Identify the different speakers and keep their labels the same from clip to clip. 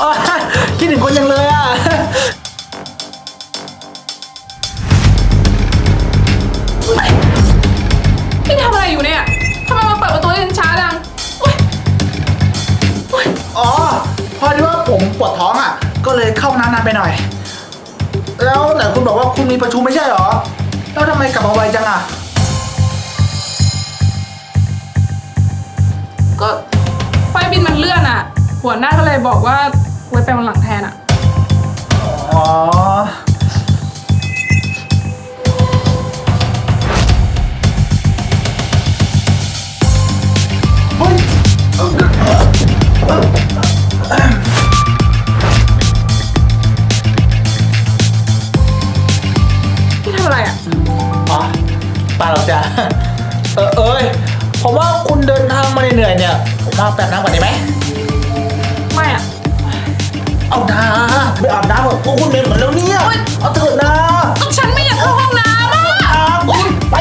Speaker 1: อ๋อคิดถึงคนยังเลยอะ
Speaker 2: พี่ทำอะไรอยู่เนี่ยทำไมมาเปิดประตูให้ฉันช้าจังอุ๊ยอุ๊ย
Speaker 1: อ๋อ พอดีว่าผมปวดท้องอะ ก็เลยเข้าน้ำนานไปหน่อย แล้วไหนคุณบอกว่าคุณมีประชุมไม่ใช่เหรอ แล้วทำไมกลับมาไวจังอะ
Speaker 2: ก็ไฟบินมันเลื่อนอะ หัวหน้าก็เลยบอกว่า ไว้ไปวันหลังแทนอะ
Speaker 1: อ๋อเฮ้ย
Speaker 2: พี่ทำอะไรอะ
Speaker 1: อ๋อเปล่าหรอกจ้ะเออเอ้ยผมว่าคุณเดินทางมาเหนื่อยๆเนี่ยผมมาแบบน้ำก่อนดีไหม เอานาไปอาบน้ำเถอะพวกคุณเหม็นหมดแล้วเนี่ย เอาเถอะนะ
Speaker 2: ก็ฉันไม่อยากเข้าห้องน้ำอะ
Speaker 1: อาบคุณไป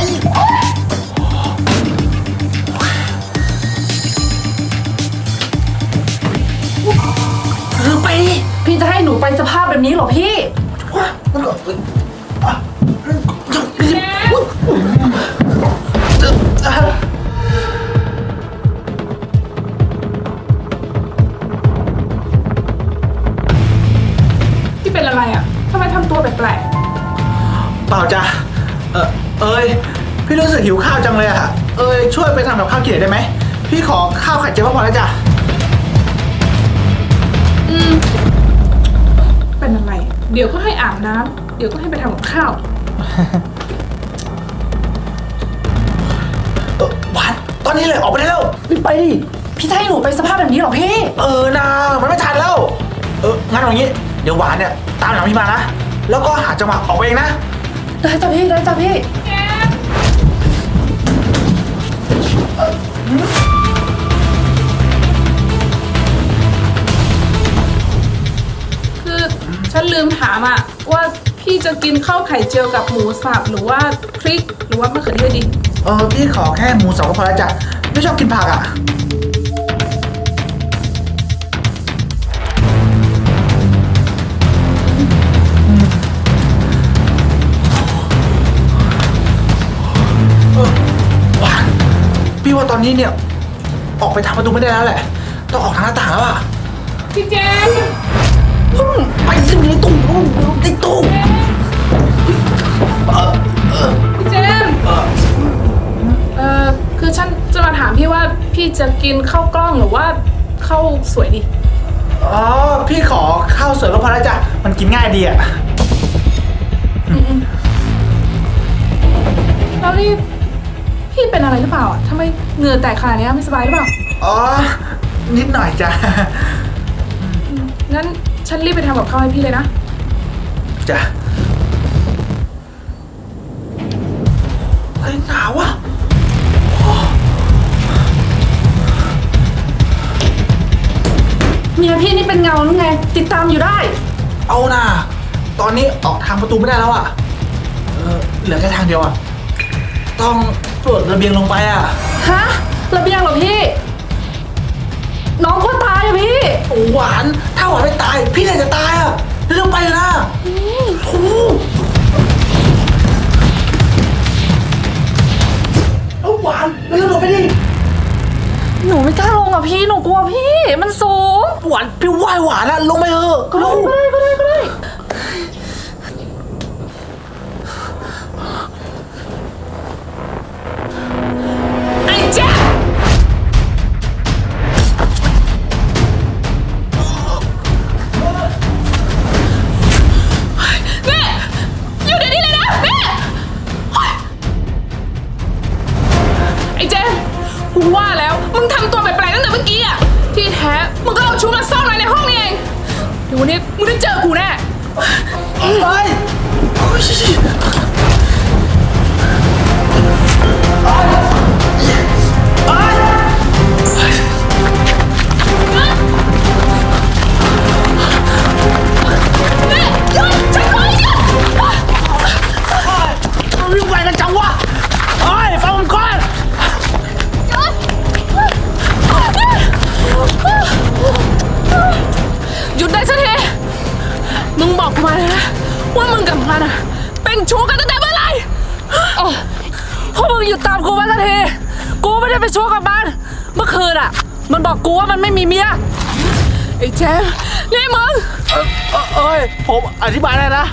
Speaker 1: เออไป
Speaker 2: พี่จะให้หนูไปสภาพแบบนี้เหรอพี่
Speaker 1: ว้ามันก็
Speaker 2: ปล่า
Speaker 1: จ้ะเออเอ้ยพี่รู้สึกหิวข้าวจังเลยอะเอ้ยช่วยไปทำกับข้าวกินหน่อยได้ไหมพี่ขอข้าวไข่เจียวก็พอแล้วจ้ะ
Speaker 2: ๆอืมเป็นอะไร เดี๋ยวก็ให้อาบน้ำเดี๋ยวก็ให้ไปทำกับข้าว
Speaker 1: เออหวานตอนนี้เลยออกไปได้แล้วรีบไปดิ
Speaker 2: พี่จะให้หนูไปสภาพแบบนี้เหรอพี่
Speaker 1: เออนามันไม่ทันแล้ว เอองั้นเอาอย่างงี้ เดี๋ยวหวานเนี่ยตามหลังพี่มานะแล้วก็หาจังหวะออกไปเองนะ
Speaker 2: ได้จ้ะพี่ ได้จ้ะพี่ คือฉันลืมถามอะว่าพี่จะกินข้าวไข่เจียวกับหมูสับหรือว่าพริกหรือว่ามะเขือเทศดี
Speaker 1: เออพี่ขอแค่หมูสองก็พอแล้วจ้ะไม่ชอบกินผักอะ ตอนนี้เนี่ย ออกไปทางประตูไม่ได้แล้วแหละ ต้องออกทางหน้าต่างแล้วอะ
Speaker 2: พี่เจมส์
Speaker 1: อืมไปสิในตู้ในตู้เออเออ
Speaker 2: พี่เจมส์
Speaker 1: เออ
Speaker 2: เออคือฉันจะมาถามพี่ว่าพี่จะกินข้าวกล้องหรือว่าข้าวสวยดี
Speaker 1: อ๋อ พี่ขอข้าวสวยก็พอแล้วจ้ะมันกินง่ายดีอะ
Speaker 2: แล้วนี่ พี่เป็นอะไรหรือเปล่าอะทำไมเหงื่อแตกขนาดเนี้ยไม่สบายหรือเปล่า
Speaker 1: อ๋อ นิดหน่อยจ้ะ
Speaker 2: งั้นฉันรีบไปทำกับข้าวให้พี่เลยนะ
Speaker 1: จ้ะเฮ้ยหนาวอะ
Speaker 2: เมียพี่นี่เป็นเงาหรือไง ติดตามอยู่ได้
Speaker 1: เอาน่ะตอนนี้ออกทางประตูไม่ได้แล้วอะ เออเหลือแค่ทางเดียวอะ ต้อง ตรวจระเบียงลงไปอะ
Speaker 2: ฮะระเบียงเหรอพี่ น้องคนตายอะพี่
Speaker 1: โอ้หวาน ถ้าหวานไม่ตาย พี่เลยจะตายอะเร็วๆไปเลยนะโอ้โหเอาหวานเร็วๆลงไปดิ
Speaker 2: หนูไม่กล้าลงอะพี่หนูกลัวพี่ มันสูง
Speaker 1: หวานพี่ไหว้หวานอะลงไปเถอะก็ลง
Speaker 2: ก็ เดี๋ยววันนี้มึงได้เจอกูแน่
Speaker 1: เฮ้ งกั
Speaker 2: บมันอะเป็นชู้กันตั้งแต่เมื่อไหร่
Speaker 3: พวกมึงหยุดตามกูมาสักทีกูไม่ได้ไปชู้กับมัน เมื่อคืนอะมันบอกกูว่ามันไม่มีเมีย
Speaker 2: ไอ้แจมนี่มึง
Speaker 1: เอ้ยผมอธิบายได้นะ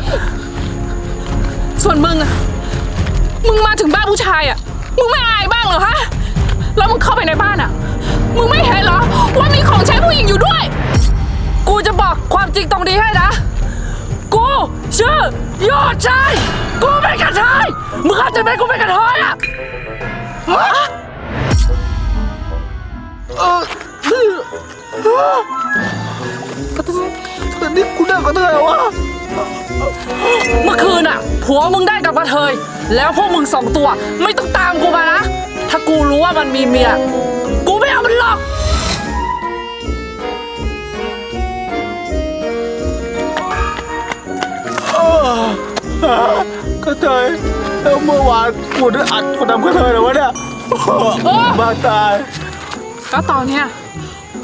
Speaker 2: ส่วนมึงอะมึงมาถึงบ้านผู้ชายอะมึงไม่อายบ้างเหรอฮะแล้วมึงเข้าไปในบ้านอะมึงไม่เห็นเหรอว่ามีของใช้ ย
Speaker 3: อดชายกูเป็นกระเทยมึงเข้าใจไหมกูเป็นกระเทยอะ
Speaker 1: แต่นี่คุณได้กับเธอเหรอวะ
Speaker 3: เมื่อคืนอะผัวมึงได้กับกระเทย แล้วพวกมึงสองตัวไม่ต้องตามกูมานะ ถ้ากูรู้ว่ามันมีเมีย กระ
Speaker 1: เทยแล้วเมื่อวานกูได้อัดกูทำกระเทยเหรอวะเนี่ยมาตาย
Speaker 2: ก็ตอนเนี้ย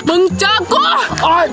Speaker 2: มึงเจอกู
Speaker 1: โอ้ย